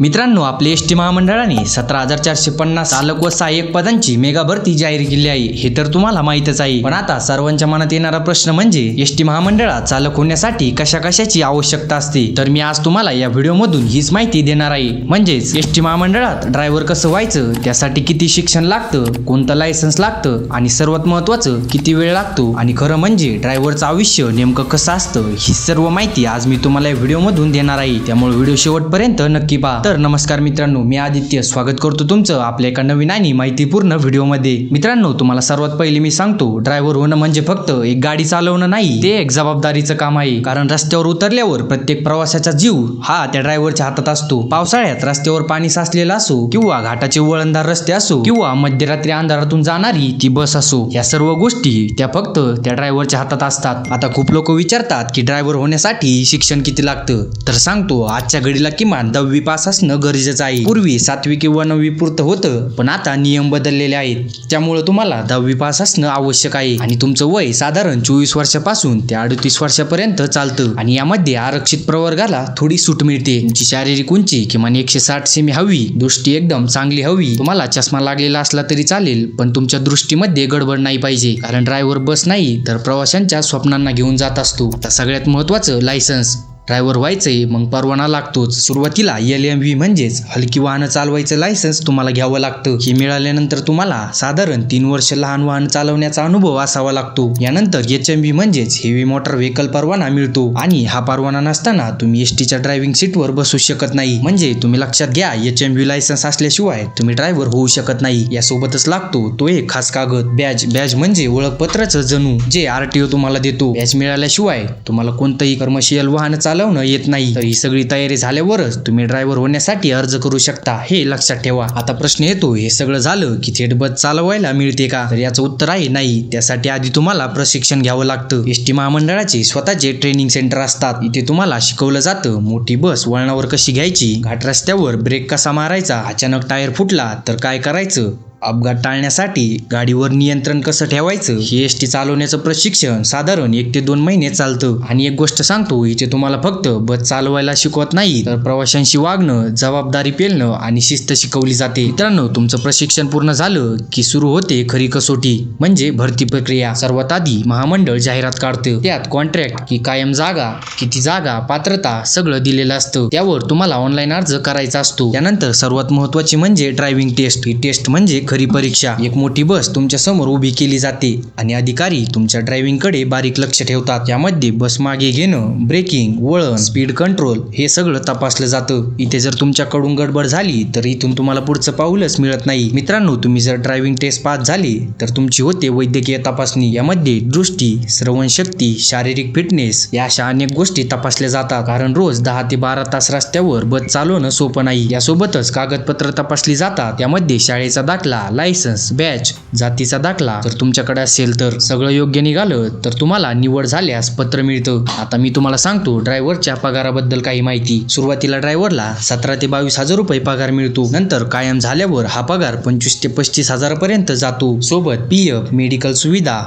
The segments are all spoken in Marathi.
मित्रांनो आपले एस टी महामंडळाने सतरा हजार चारशे पन्नास चालक व सहाय्यक पदांची मेगा भरती जाहीर केली आहे. हे तर तुम्हाला माहीतच आहे. पण आता सर्वांच्या मनात येणारा प्रश्न म्हणजे एस टी महामंडळात चालक होण्यासाठी कशा कशाची आवश्यकता असते? तर मी आज तुम्हाला या व्हिडिओमधून हीच माहिती देणार आहे. म्हणजेच एस टी महामंडळात ड्रायव्हर कसं व्हायचं त्यासाठी किती शिक्षण लागतं कोणतं लायसन्स लागतं आणि सर्वात महत्वाचं किती वेळ लागतो आणि खरं म्हणजे ड्रायव्हरचं आयुष्य नेमकं कसं असतं ही सर्व माहिती आज मी तुम्हाला या व्हिडिओमधून देणार आहे. त्यामुळे व्हिडिओ शेवटपर्यंत नक्की पहा. तर नमस्कार मित्रांनो मी आदित्य. स्वागत करतो तुमचं आपल्या एका नवीन आणि माहितीपूर्ण व्हिडिओमध्ये. मित्रांनो तुम्हाला सर्वात पहिले मी सांगतो ड्रायव्हर होणं म्हणजे फक्त एक गाडी चालवणं नाही ते एक जबाबदारीचं काम आहे. कारण रस्त्यावर उतरल्यावर प्रत्येक प्रवाशाचा जीव हा त्या ड्रायव्हरच्या हातात असतो. पावसाळ्यात रस्त्यावर पाणी साचलेलं असो किंवा घाटाचे वळणदार रस्ते असो किंवा मध्यरात्री अंधारातून जाणारी ती बस असो या सर्व गोष्टी त्या फक्त त्या ड्रायव्हरच्या हातात असतात. आता खूप लोक विचारतात की ड्रायव्हर होण्यासाठी शिक्षण किती लागतं? तर सांगतो आजच्या घडीला किमान दहावी पास असणं गरजेचं आहे. पूर्वी सातवी किंवा नववी पुरतं होतं पण आता नियम बदललेले आहेत. त्यामुळे तुम्हाला दहावी पास असणं आवश्यक आहे. आणि तुमचं वय साधारण चोवीस वर्षापासून ते अडतीस वर्षापर्यंत चालतं. आणि यामध्ये आरक्षित प्रवर्गाला थोडी सूट मिळते. तुमची शारीरिक उंची किमान एकशे साठ सेमी हवी दृष्टी एकदम चांगली हवी. तुम्हाला चष्मा लागलेला असला तरी चालेल पण तुमच्या दृष्टीमध्ये गडबड नाही पाहिजे. कारण ड्रायव्हर बस नाही तर प्रवाशांच्या स्वप्नांना घेऊन जात असतो. आता सगळ्यात महत्वाचं लायसन्स. ड्रायव्हर व्हायचंय मग परवाना लागतोच. सुरुवातीला एल एम व्ही म्हणजेच हलकी वाहनं चालवायचं लायसन्स तुम्हाला घ्यावं लागतं. हे मिळाल्यानंतर तुम्हाला साधारण तीन वर्ष लहान वाहन चालवण्याचा अनुभव असावा लागतो. यानंतर एच एम व्ही म्हणजेच हेवी मोटर व्हेकल परवाना मिळतो. आणि हा परवाना नसताना तुम्ही एस टीच्या ड्रायव्हिंग सीटवर बसू शकत नाही. म्हणजे तुम्ही लक्षात घ्या एच एम व्ही लायसन्स असल्याशिवाय तुम्ही ड्रायव्हर होऊ शकत नाही. यासोबतच लागतो तो एक खास कागद. बॅज बॅज म्हणजे ओळखपत्राचं जणू जे आरटीओ तुम्हाला देतो. बॅज मिळाल्याशिवाय तुम्हाला कोणतंही कमर्शियल वाहन चालवणं येत नाही. तर ही सगळी तयारी झाल्यावरच तुम्ही ड्रायव्हर होण्यासाठी अर्ज करू शकता हे लक्षात ठेवा. आता प्रश्न येतो हे सगळं झालं की थेट बस चालवायला मिळते का? तर याचं उत्तर आहे नाही. त्यासाठी आधी तुम्हाला प्रशिक्षण घ्यावं लागतं. एस टी महामंडळाचे स्वतःचे ट्रेनिंग सेंटर असतात. इथे तुम्हाला शिकवलं जातं मोठी बस वळणावर कशी घ्यायची? घाट रस्त्यावर ब्रेक कसा मारायचा? अचानक टायर फुटला तर काय करायचं? अपघात टाळण्यासाठी गाडीवर नियंत्रण कसं ठेवायचं? हे एस टी चालवण्याचं प्रशिक्षण साधारण एक ते दोन महिने चालतं. आणि एक गोष्ट सांगतो इथे तुम्हाला फक्त बस चालवायला शिकवत नाही तर प्रवाशांशी वागणं जबाबदारी पेलणं आणि शिस्त शिकवली जाते. मित्रांनो तुमचं प्रशिक्षण पूर्ण झालं की सुरू होते खरी कसोटी म्हणजे भरती प्रक्रिया. सर्वात आधी महामंडळ जाहिरात काढतं. त्यात कॉन्ट्रॅक्ट की कायम जागा किती जागा पात्रता सगळं दिलेलं असतं. त्यावर तुम्हाला ऑनलाईन अर्ज करायचा असतो. त्यानंतर सर्वात महत्वाची म्हणजे ड्रायव्हिंग टेस्ट ही टेस्ट म्हणजे खरी परीक्षा. एक मोठी बस तुमच्यासमोर उभी केली जाते आणि अधिकारी तुमच्या ड्रायव्हिंगकडे बारीक लक्ष ठेवतात. यामध्ये बस मागे घेणं ब्रेकिंग वळण स्पीड कंट्रोल हे सगळं तपासलं जातं. इथे जर तुमच्याकडून गडबड झाली तर इथून तुम्हाला पुढचं पाऊलच मिळत नाही. मित्रांनो तुम्ही जर ड्रायव्हिंग टेस्ट पास झाली तर तुमची होते वैद्यकीय तपासणी. यामध्ये दृष्टी श्रवणशक्ती शारीरिक फिटनेस या अशा अनेक गोष्टी तपासल्या जातात. कारण रोज दहा ते बारा तास रस्त्यावर बस चालवणं सोपं नाही. यासोबतच कागदपत्र तपासली जातात. यामध्ये शाळेचा दाखला लायसन्स बॅच जातीचा दाखला. जर तुमच्याकडे असेल तर सगळं योग्य निघालं तर तुम्हाला निवड झाल्यास पत्र मिळतं. आता मी तुम्हाला सांगतो ड्रायव्हरच्या पगाराबद्दल काही माहिती. सुरुवातीला ड्रायव्हरला सतरा ते बावीस हजार रुपये पगार मिळतो. नंतर कायम झाल्यावर हा पगार पंचवीस ते पस्तीस हजारापर्यंत जातो. सोबत पी एफ मेडिकल सुविधा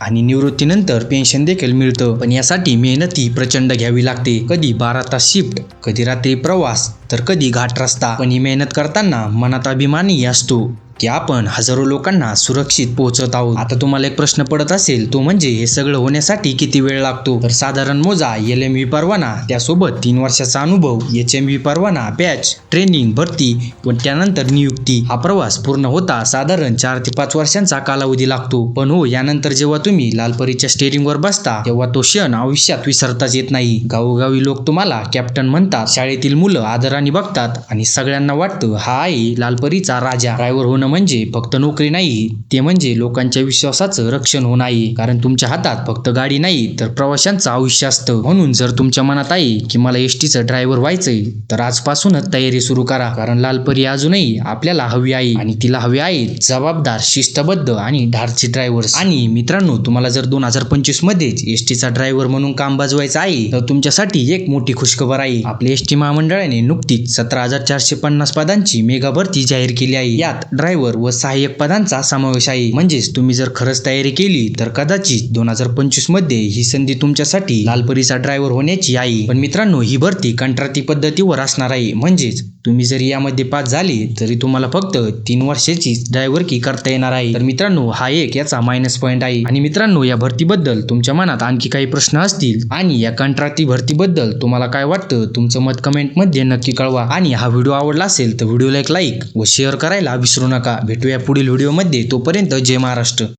आणि निवृत्तीनंतर पेन्शन देखील मिळतं. पण यासाठी मेहनती प्रचंड घ्यावी लागते. कधी बारा तास शिफ्ट कधी रात्री प्रवास तर कधी घाट रस्ता. पण ही मेहनत करताना मनात अभिमानही असतो. की आपण हजारो लोकांना सुरक्षित पोहोचत आहोत. आता तुम्हाला एक प्रश्न पडत असेल तो म्हणजे हे सगळं होण्यासाठी किती वेळ लागतो? तर साधारण मोजा एल एम व्ही परवाना त्यासोबत तीन वर्षाचा अनुभव एच एम व्ही परवाना बॅच ट्रेनिंग भरती व त्यानंतर नियुक्ती. हा प्रवास पूर्ण होता साधारण चार ते पाच वर्षांचा कालावधी लागतो. पण हो यानंतर जेव्हा तुम्ही लालपरीच्या स्टेअरिंगवर बसता तेव्हा तो क्षण आयुष्यात विसरताच येत नाही. गावोगावी लोक तुम्हाला कॅप्टन म्हणतात. शाळेतील मुलं आदराने बघतात आणि सगळ्यांना वाटतं हा आहे लालपरीचा राजा. ड्रायव्हर होणं म्हणजे फक्त नोकरी नाही ते म्हणजे लोकांच्या विश्वासाचं रक्षण होणं आहे. कारण तुमच्या हातात फक्त गाडी नाही तर प्रवाशांचं आयुष्य असतं. म्हणून जर तुमच्या मनात आहे की मला एसटीचं ड्रायव्हर व्हायचंय तर आजपासूनच तयारी सुरू करा. कारण लालपरी अजूनही आपल्याला हवी आहे. आणि तिला हवी आहे जबाबदार शिस्तबद्ध आणि धाडसी ड्रायव्हर्स. आणि मित्रांनो तुम्हाला जर दोन हजार पंचवीस मध्येच एसटीचा ड्रायव्हर म्हणून काम बजवायचं आहे तर तुमच्यासाठी एक मोठी खुशखबर आहे. आपल्या एस टी महामंडळाने नुकतीच सतरा हजार चारशे पन्नास पदांची मेगा भरती जाहीर केली आहे. यात ड्रायव्हर ड्रायव्हर व सहाय्यक पदांचा समावेश आहे. म्हणजेच तुम्ही जर खरंच तयारी केली तर कदाचित दोन हजार पंचवीसमध्ये ही संधी तुमच्यासाठी लालपरीचा ड्रायव्हर होण्याची आहे पण मित्रांनो ही भरती कंत्राटी पद्धतीवर असणार आहे. म्हणजेच तुम्ही जरी यामध्ये पास झाले तरी तुम्हाला फक्त तीन वर्षाची ड्रायव्हर की करता येणार आहे. तर मित्रांनो हा एक याचा मायनस पॉईंट आहे. आणि मित्रांनो या भरतीबद्दल तुमच्या मनात आणखी काही प्रश्न असतील आणि या कंत्राटी भरतीबद्दल तुम्हाला काय वाटतं तुमचं मत कमेंटमध्ये नक्की कळवा. आणि हा व्हिडिओ आवडला असेल तर व्हिडिओला एक लाईक व शेअर करायला विसरू नका. भेटूया पुढील व्हिडिओमध्ये तोपर्यंत जय महाराष्ट्र.